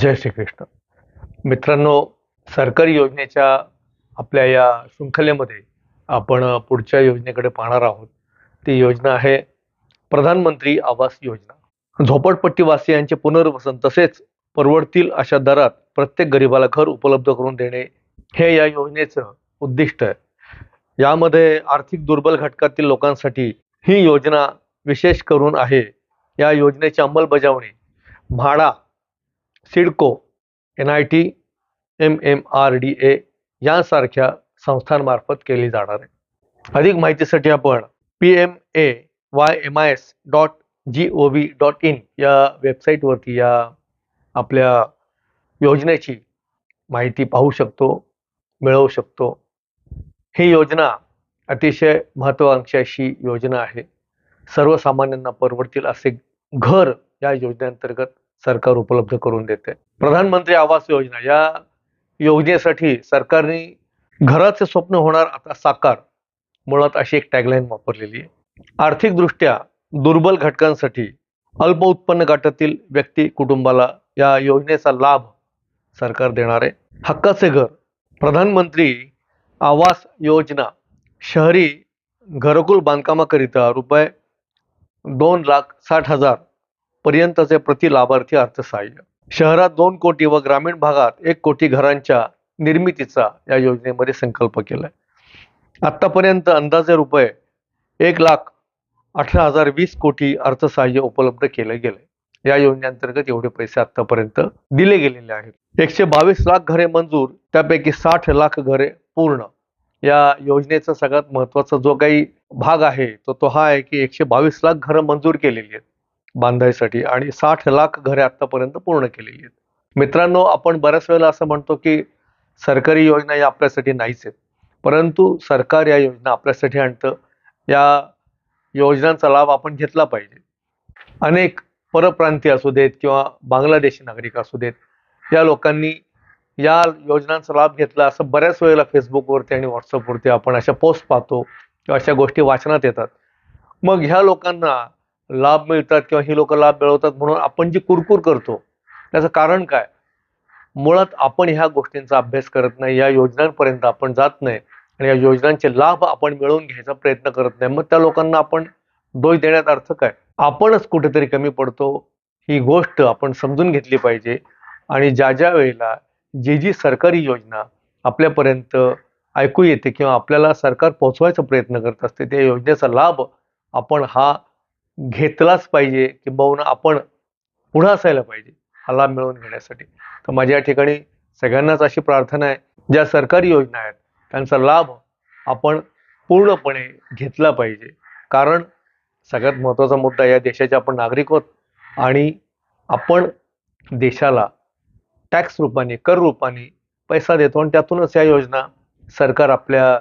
जय श्रीकृष्ण. मित्रांनो सरकारी योजनेच्या आपल्या या शृंखलेमध्ये आपण पुढच्या योजनेकडे पाहणार आहोत. ती योजना आहे प्रधानमंत्री आवास योजना. झोपडपट्टीवासियांचे पुनर्वसन तसेच परवडतील अशा दरात प्रत्येक गरिबाला घर उपलब्ध करून देणे हे या योजनेचं उद्दिष्ट आहे. यामध्ये आर्थिक दुर्बल घटकातील लोकांसाठी ही योजना विशेष करून आहे. या योजनेची अंमलबजावणी MHADA CIDCO N I T M M R D A यांसारख्या संस्थांमार्फत केली जाणार आहे. अधिक माहितीसाठी आपण P M A Y M I S dot G O V dot in या वेबसाईटवरती या आपल्या योजनेची माहिती पाहू शकतो मिळवू शकतो. ही योजना अतिशय महत्वाकांक्षी अशी योजना आहे. सर्वसामान्यांना परवडतील असे घर या योजनेअंतर्गत सरकार उपलब्ध करून देते. प्रधानमंत्री आवास योजना या योजनेसाठी सरकारने घराचे स्वप्न होणार आता साकार. मुळात अशी एक टॅगलाईन वापरलेली आहे. आर्थिकदृष्ट्या दुर्बल घटकांसाठी अल्प उत्पन्न गटातील व्यक्ती कुटुंबाला या योजनेचा लाभ सरकार देणार आहे. हक्काचे घर प्रधानमंत्री आवास योजना शहरी घरकुल बांधकामाकरिता रुपये दोन लाख साठ हजार पर्यंतचे प्रति लाभार्थी अर्थसहाय्य. शहरात दोन कोटी व ग्रामीण भागात एक कोटी घरांच्या निर्मितीचा या योजनेमध्ये संकल्प केलाय. आतापर्यंत अंदाजे रुपये एक लाख अठरा हजार वीस कोटी अर्थसहाय्य उपलब्ध केले गेले. या योजनेअंतर्गत एवढे पैसे आतापर्यंत दिले गेलेले आहेत. एकशे बावीस लाख घरे मंजूर त्यापैकी साठ लाख घरे पूर्ण. या योजनेचा सगळ्यात महत्त्वाचा जो काही भाग आहे तो तो हा आहे की एकशे बावीस लाख घरं मंजूर केलेली आहेत. बांधायसाठी आणि साठ लाख घरे आतापर्यंत पूर्ण केलेली आहेत. मित्रांनो आपण बऱ्याच वेळेला असं म्हणतो की सरकारी योजना या आपल्यासाठी नाहीच आहेत. परंतु सरकार या योजना आपल्यासाठी आणतं. या योजनांचा लाभ आपण घेतला पाहिजे. अनेक परप्रांतीय असू देत किंवा बांगलादेशी नागरिक असू देत या लोकांनी या योजनांचा लाभ घेतला असं बऱ्याच वेळेला फेसबुकवरती आणि व्हॉट्सअपवरती आपण अशा पोस्ट पाहतो किंवा अशा गोष्टी वाचनात येतात. मग ह्या लोकांना लाभ मिळतात किंवा ही लोक लाभ मिळवतात म्हणून आपण जी कुरकुर करतो त्याचं कारण काय? मुळात आपण ह्या गोष्टींचा अभ्यास करत नाही या योजनांपर्यंत आपण जात नाही आणि या योजनांचे लाभ आपण मिळवून घ्यायचा प्रयत्न करत नाही. मग त्या लोकांना आपण दोष देण्यात अर्थ काय? आपणच कुठेतरी कमी पडतो ही गोष्ट आपण समजून घेतली पाहिजे आणि ज्या ज्या वेळेला जी जी सरकारी योजना आपल्यापर्यंत ऐकू येते किंवा आपल्याला सरकार पोहोचवायचा प्रयत्न करत असते त्या योजनेचा लाभ आपण हा घेतलाच पाहिजे किंबहुना आपण पुढं असायला पाहिजे हा लाभ मिळवून घेण्यासाठी. तर माझ्या या ठिकाणी सगळ्यांनाच अशी प्रार्थना आहे. ज्या सरकारी योजना आहेत त्यांचा लाभ आपण पूर्णपणे घेतला पाहिजे. कारण सगळ्यात महत्त्वाचा मुद्दा या देशाचे आपण नागरिक आहोत आणि आपण देशाला टॅक्स रूपाने कर रूपाने पैसा देतो आणि त्यातूनच या योजना सरकार आपल्या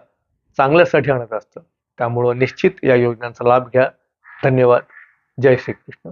चांगल्यासाठी आणत असतं. त्यामुळं निश्चित या योजनांचा लाभ घ्या. धन्यवाद. जय श्रीकृष्ण.